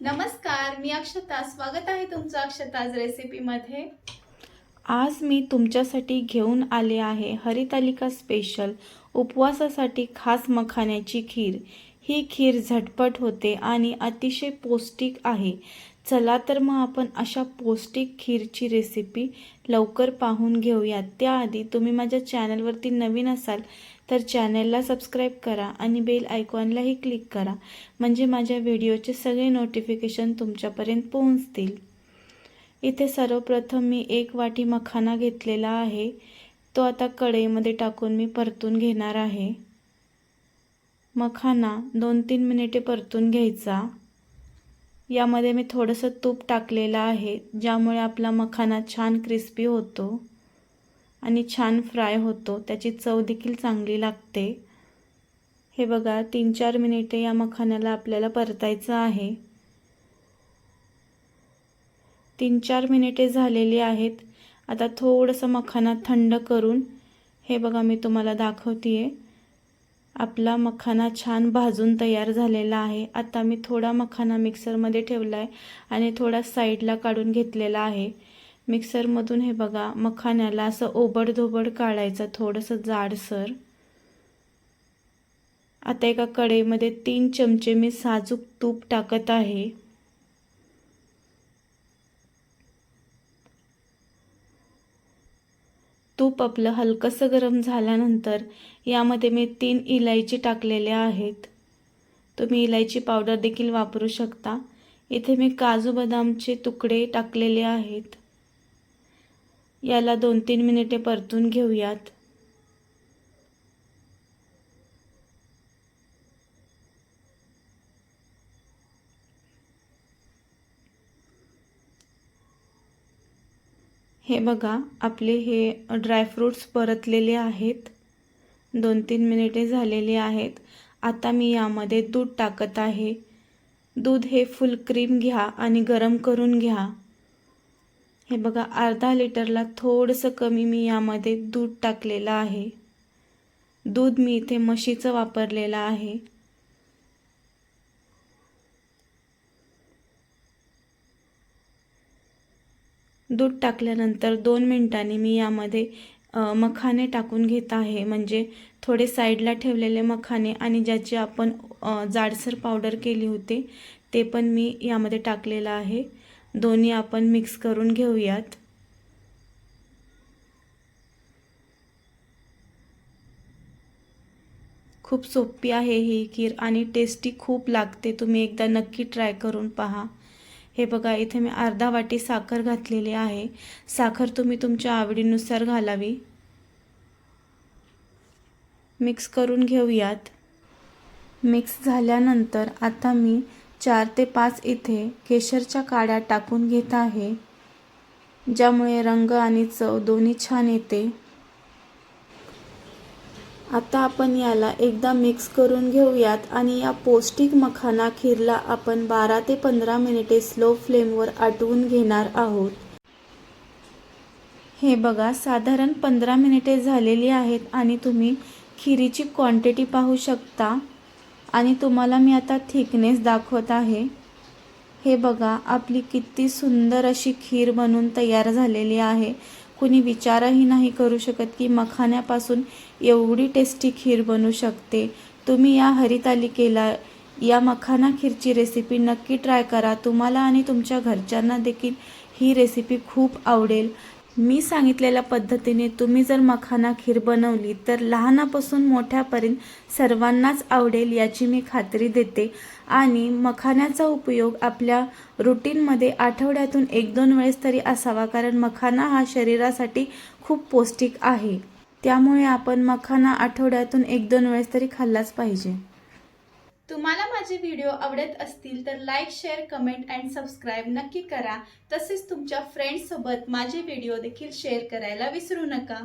नमस्कार मी अक्षता. स्वागत आहे तुमचं अक्षताज रेसिपीमध्ये आज मी तुमच्यासाठी घेऊन आले आहे हरितालिका स्पेशल उपवासासाठी खास मखाण्याची खीर. ही खीर झटपट होते आणि अतिशय पौष्टिक आहे. चला तर मग आपण अशा पौष्टिक खीरची रेसिपी लवकर पाहून घेऊयात. त्याआधी तुम्ही माझ्या चॅनलवरती नवीन असाल तर चॅनलला सबस्क्राईब करा आणि बेल आयकॉनलाही क्लिक करा. म्हणजे माझ्या व्हिडिओचे सगळे नोटिफिकेशन तुमच्यापर्यंत पोहोचतील. इथे सर्वप्रथम मी एक वाटी मखाना घेतलेला आहे. तो आता कढईमध्ये टाकून मी परतून घेणार आहे. मखाना दोन तीन मिनिटे परतून घ्यायचा. यामध्ये मी थोडंसं तूप टाकलेलं आहे ज्यामुळे आपला मखाना छान क्रिस्पी होतो. आणि छान फ्राय होतो. त्याची चव देखील चांगली लागते. हे बघा तीन चार मिनिटे या मखाण्याला आपल्याला परतायचं आहे. तीन चार मिनिटे झालेली आहेत. आता थोडंसं मखाना थंड करून हे बघा मी तुम्हाला दाखवते आहे आपला मखाना छान भाजून तयार झालेला आहे. आता मी थोडा मखाना मिक्सरमध्ये ठेवला आहे आणि थोडा साईडला काढून घेतलेला आहे. मिक्सरमधून हे बघा मखाण्याला असं ओबडधोबड काढायचं थोडंसं जाडसर. आता एका कढईमध्ये तीन चमचे मी साजूक तूप टाकत आहे. तूप आपलं हलकंसं गरम झाल्यानंतर यामध्ये मी तीन इलायची टाकलेल्या आहेत. तुम्ही इलायची पावडर देखील वापरू शकता. इथे मी काजू बदामचे तुकडे टाकलेले आहेत. याला दोन तीन मिनिटे परतून घेऊयात. हे बघा आपले हे ड्रायफ्रूट्स परतलेले आहेत. दोन तीन मिनिटे झालेली आहेत. आता मी यामध्ये दूध टाकत आहे. दूध हे फुल क्रीम घ्या आणि गरम करून घ्या. हे बघा अर्धा लिटरला थोडंसं कमी मी यामध्ये दूध टाकलेलं आहे. दूध मी इथे म्हशीचं वापरलेलं आहे. दूध टाकल्यानंतर दोन मिनिटांनी मी यामध्ये मखाने टाकून घेत आहे. म्हणजे थोडे साईडला ठेवलेले मखाने आणि ज्याची आपण जाडसर पावडर केली होती ते पण मी यामध्ये टाकलेलं आहे. दोन्ही आपण मिक्स करून घेऊयात. खूप सोपी आहे ही खीर आणि टेस्टी खूप लागते. तुम्ही एकदा नक्की ट्राय करून पहा. हे बघा इथे मी अर्धा वाटी साखर घातलेली आहे. साखर तुम्ही तुमच्या आवडीनुसार घालावी. मिक्स करून घेऊयात. मिक्स झाल्यानंतर आता मी चार ते पाच इथे केशरच्या काड्या टाकून घेत आहे ज्यामुळे रंग आणि चव दोन्ही छान येते. आता आपण याला एकदा मिक्स करून घेऊयात आणि या पौष्टिक मखाना खीरला आपण बारा ते पंधरा मिनिटे स्लो फ्लेमवर आटवून घेणार आहोत. हे बघा साधारण पंधरा मिनिटे झालेली आहेत आणि तुम्ही खिरीची क्वांटिटी पाहू शकता. आणि तुम्हाला मी आता थिकनेस दाखवत आहे. हे बघा आपली किती सुंदर अशी खीर बनून तयार झालेली आहे. कुणी विचारही नाही करू शकत की मखाण्यापासून एवढी टेस्टी खीर बनू शकते. तुम्ही या हरितालिकेला या मखाना खीरची रेसिपी नक्की ट्राय करा. तुम्हाला आणि तुमच्या घरच्यांना देखील ही रेसिपी खूप आवडेल. मी सांगितलेल्या पद्धतीने तुम्ही जर मखाना खीर बनवली तर लहानापासून मोठ्यापर्यंत सर्वांनाच आवडेल याची मी खात्री देते. आणि मखाण्याचा उपयोग आपल्या रुटीनमध्ये आठवड्यातून एक दोन वेळेस तरी असावा कारण मखाना हा शरीरासाठी खूप पौष्टिक आहे. त्यामुळे आपण मखाना आठवड्यातून एक दोन वेळेस तरी खाल्लाच पाहिजे. तुम्हाला माझे व्हिडिओ आवडत असतील तर like share comment and subscribe नक्की करा. तसेच तुमच्या फ्रेंड्ससोबत माझे व्हिडिओ देखील शेअर करायला विसरू नका.